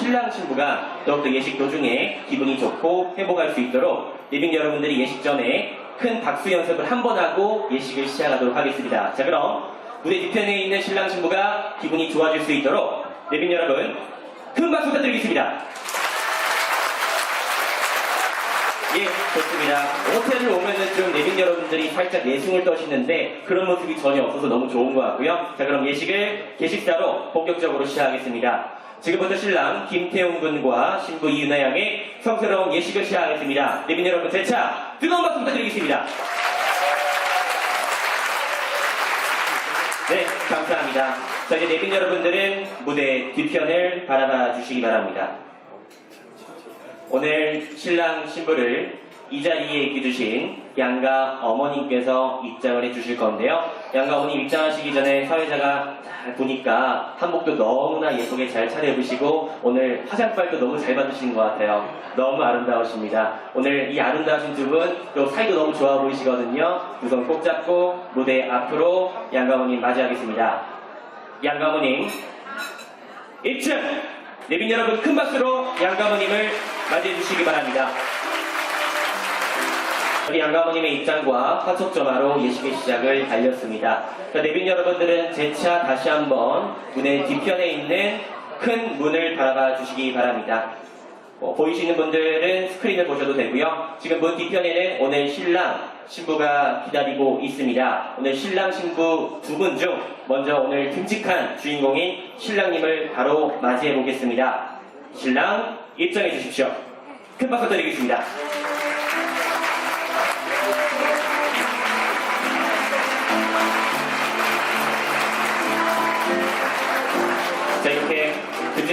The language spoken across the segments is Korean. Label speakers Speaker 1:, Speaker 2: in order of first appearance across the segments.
Speaker 1: 신랑 신부가 더욱더 예식 도중에 기분이 좋고 행복할 수 있도록 리빙 여러분들이 예식 전에 큰 박수 연습을 한 번 하고 예식을 시작하도록 하겠습니다. 자 그럼 무대 뒤편에 있는 신랑 신부가 기분이 좋아질 수 있도록 리빙 여러분 큰 박수 부탁드리겠습니다. 예, 좋습니다. 호텔을 오면은 좀 내빈 여러분들이 살짝 내숭을 떠시는데 그런 모습이 전혀 없어서 너무 좋은 것 같고요. 자, 그럼 예식을 계식사로 본격적으로 시작하겠습니다. 지금부터 신랑 김태웅 군과 신부 이은하 양의 성스러운 예식을 시작하겠습니다. 내빈 여러분 재차 뜨거운 박수 부탁드리겠습니다. 네, 감사합니다. 자, 이제 내빈 여러분들은 무대 뒤편을 바라봐 주시기 바랍니다. 오늘 신랑 신부를 이 자리에 주신 양가 어머님께서 입장을 해주실 건데요. 양가 어머님 입장하시기 전에 사회자가 잘 보니까 한복도 너무나 예쁘게 잘 차려입으시고 오늘 화장빨도 너무 잘 받으신 것 같아요. 너무 아름다우십니다. 오늘 이 아름다우신 두 분, 또 사이도 너무 좋아 보이시거든요. 두 손 꼭 잡고 무대 앞으로 양가 어머님 맞이하겠습니다. 양가 어머님, 1층 내빈 여러분 큰 박수로 양가모님을 맞이해 주시기 바랍니다. 우리 양가모님의 입장과 화촉점화로 예식의 시작을 달렸습니다. 자, 내빈 여러분들은 재차 다시 한번 문의 뒤편에 있는 큰 문을 바라봐 주시기 바랍니다. 어, 보이시는 분들은 스크린을 보셔도 되고요. 지금 문 뒤편에는 오늘 신랑, 신부가 기다리고 있습니다. 오늘 신랑, 신부 두 분 중 먼저 오늘 듬직한 주인공인 신랑님을 바로 맞이해 보겠습니다. 신랑 입장해 주십시오. 큰 박수 드리겠습니다.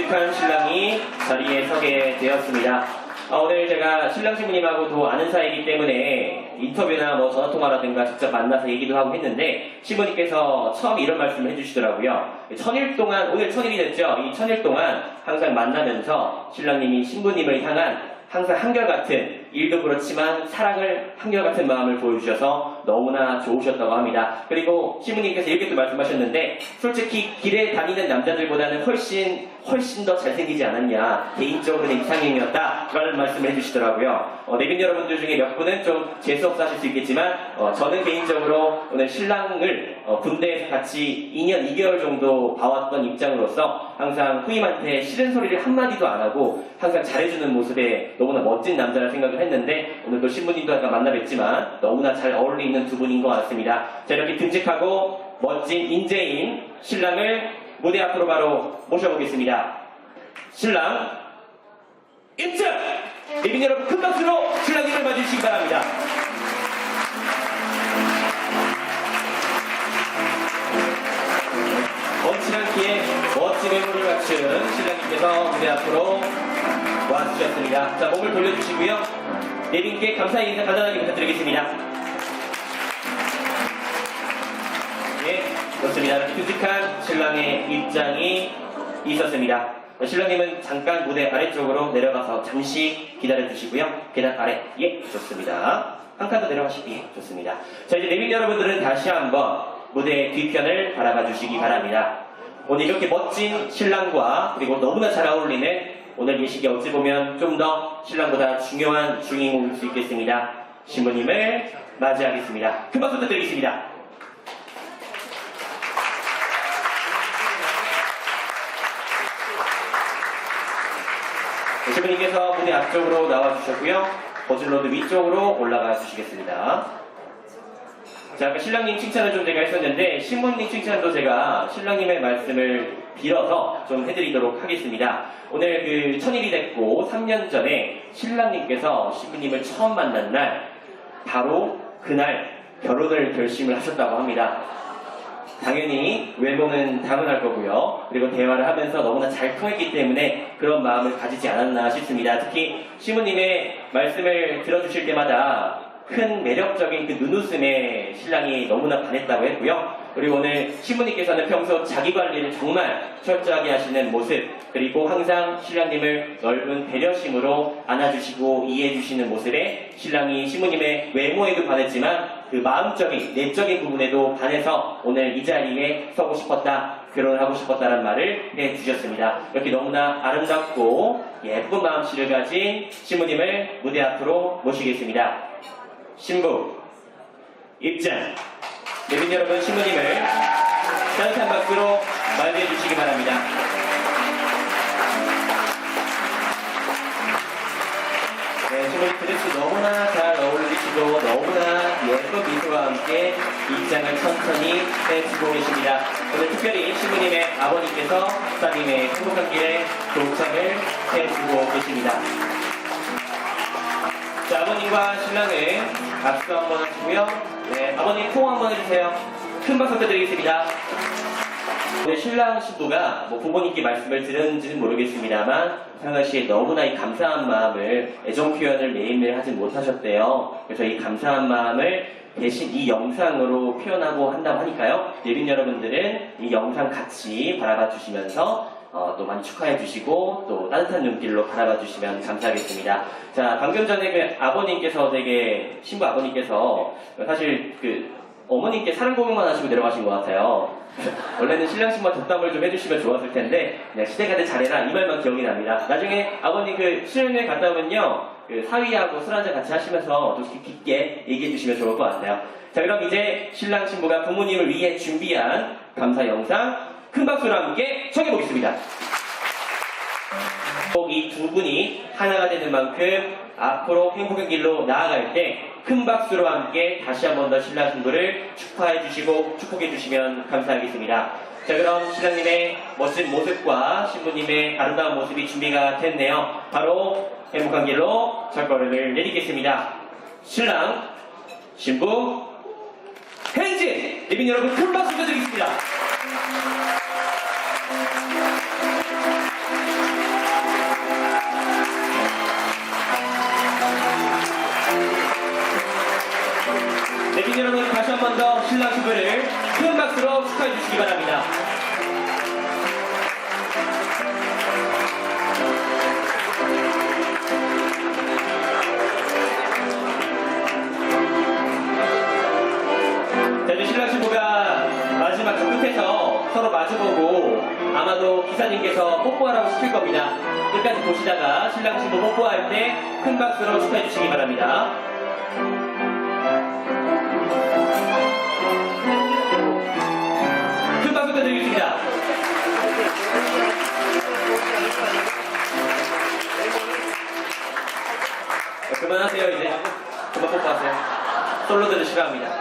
Speaker 1: 듬직한 신랑이 자리에 서게 되었습니다. 아, 오늘 제가 신랑 신부님하고도 아는 사이이기 때문에 인터뷰나 뭐 전화통화라든가 직접 만나서 얘기도 하고 했는데 신부님께서 처음 이런 말씀을 해주시더라고요. 천일 동안, 오늘 천일이 됐죠? 이 천일 동안 항상 만나면서 신랑님이 신부님을 향한 항상 한결같은 일도 그렇지만 사랑을 한결같은 마음을 보여주셔서 너무나 좋으셨다고 합니다. 그리고 신부님께서 이렇게 또 말씀하셨는데 솔직히 길에 다니는 남자들보다는 훨씬 훨씬 더 잘생기지 않았냐 개인적으로는 이상형이었다 라는 말씀을 해주시더라고요. 어, 내빈 여러분들 중에 몇 분은 좀 재수없어 하실 수 있겠지만 어, 저는 개인적으로 오늘 신랑을 어, 군대에서 같이 2년 2개월 정도 봐왔던 입장으로서 항상 후임한테 싫은 소리를 한마디도 안 하고 항상 잘해주는 모습에 너무나 멋진 남자라 생각을 했는데 오늘 또 신부님도 아까 만나 뵀지만 너무나 잘 어울리는 두 분인 것 같습니다. 자 이렇게 듬직하고 멋진 인재인 신랑을 무대 앞으로 바로 모셔보겠습니다. 신랑 입장! 예빈 여러분 큰 박수로 신랑님을 맞으시기 바랍니다. 거칠한 키에 멋진 외모를 갖춘 신랑님께서 무대 앞으로 와주셨습니다. 자, 몸을 돌려주시고요. 예빈께 감사의 인사 간단하게 부탁드리겠습니다. 예, 좋습니다. 이렇게 듬직한 신랑의 입장이 있었습니다. 신랑님은 잠깐 무대 아래쪽으로 내려가서 잠시 기다려 주시고요. 계단 아래, 예, 좋습니다. 한 칸 더 내려가시기, 예, 좋습니다. 자, 이제 내빈 여러분들은 다시 한번 무대 뒤편을 바라봐 주시기 바랍니다. 오늘 이렇게 멋진 신랑과 그리고 너무나 잘 어울리는 오늘 예식이 어찌 보면 좀 더 신랑보다 중요한 주인공일 수 있겠습니다. 신부님을 맞이하겠습니다. 큰 박수 부탁드리겠습니다. 네, 신부님께서 무대 앞쪽으로 나와주셨고요. 거슬러드 위쪽으로 올라가 주시겠습니다. 자, 아까 신랑님 칭찬을 좀 제가 했었는데, 신부님 칭찬도 제가 신랑님의 말씀을 빌어서 좀 해드리도록 하겠습니다. 오늘 그 천일이 됐고, 3년 전에 신랑님께서 신부님을 처음 만난 날, 바로 그날 결혼을 결심을 하셨다고 합니다. 당연히 외모는 당연할 거고요. 그리고 대화를 하면서 너무나 잘 통했기 때문에 그런 마음을 가지지 않았나 싶습니다. 특히 시부님의 말씀을 들어주실 때마다 큰 매력적인 그 눈웃음에 신랑이 너무나 반했다고 했고요. 그리고 오늘 신부님께서는 평소 자기 관리를 정말 철저하게 하시는 모습, 그리고 항상 신랑님을 넓은 배려심으로 안아주시고 이해해주시는 모습에 신랑이 신부님의 외모에도 반했지만 그 마음적인, 내적인 부분에도 반해서 오늘 이 자리에 서고 싶었다. 결혼을 하고 싶었다는 말을 해주셨습니다. 이렇게 너무나 아름답고 예쁜 마음씨를 가진 신부님을 무대 앞으로 모시겠습니다. 신부 입장. 내빈 여러분 신부님을 따뜻한 박수로 맞이해 주시기 바랍니다. 네, 신부님 드레스 너무나 잘 어울리시고 너무나 예쁜 미소와 함께 입장을 천천히 해주고 계십니다. 오늘 특별히 신부님의 아버님께서 따님의 행복한 길에 도착을 해주고 계십니다. 자, 아버님과 신랑은 박수 한번 하시고요. 네, 아버님 포옹 한번 해주세요. 큰 박수 부탁드리겠습니다. 오늘 신랑 신부가 뭐 부모님께 말씀을 들었는지는 모르겠습니다만 상아 씨의 너무나 이 감사한 마음을 애정 표현을 매일매일 하지 못하셨대요. 그래서 이 감사한 마음을 대신 이 영상으로 표현하고 한다고 하니까요. 예빈 여러분들은 이 영상 같이 바라봐 주시면서 어, 또 많이 축하해 주시고 또 따뜻한 눈길로 바라봐 주시면 감사하겠습니다. 자, 방금 전에 그 아버님께서 되게 신부 아버님께서 사실 그 어머님께 사랑 고백만 하시고 내려가신 것 같아요. 원래는 신랑 신부 덕담을 좀 해주시면 좋았을 텐데 그냥 시대가 돼 잘해라 이 말만 기억이 납니다. 나중에 아버님 그 수련회 갔다 오면요 그 사위하고 술 한잔 같이 하시면서 좀 깊- 깊게 얘기해 주시면 좋을 것 같아요. 자 그럼 이제 신랑 신부가 부모님을 위해 준비한 감사 영상 큰 박수로 함께 청해 보겠습니다. 꼭이두 분이 하나가 되는 만큼 앞으로 행복의 길로 나아갈 때 큰 박수로 함께 다시 한 번 더 신랑 신부를 축하해 주시고 축복해 주시면 감사하겠습니다. 자 그럼 신랑님의 멋진 모습과 신부님의 아름다운 모습이 준비가 됐네요. 바로 행복한 길로 첫걸음을 내딛겠습니다. 신랑, 신부, 행진! 예빈 여러분 큰 박수 부탁드리겠습니다. 여러분 다시 한 번 더 신랑 신부를 큰 박수로 축하해 주시기 바랍니다. 자, 이제 신랑 신부가 마지막 그 끝에서 서로 마주보고 아마도 기사님께서 뽀뽀하라고 시킬 겁니다. 끝까지 보시다가 신랑 신부 뽀뽀할 때 큰 박수로 축하해 주시기 바랍니다. 솔로들은 싫어합니다.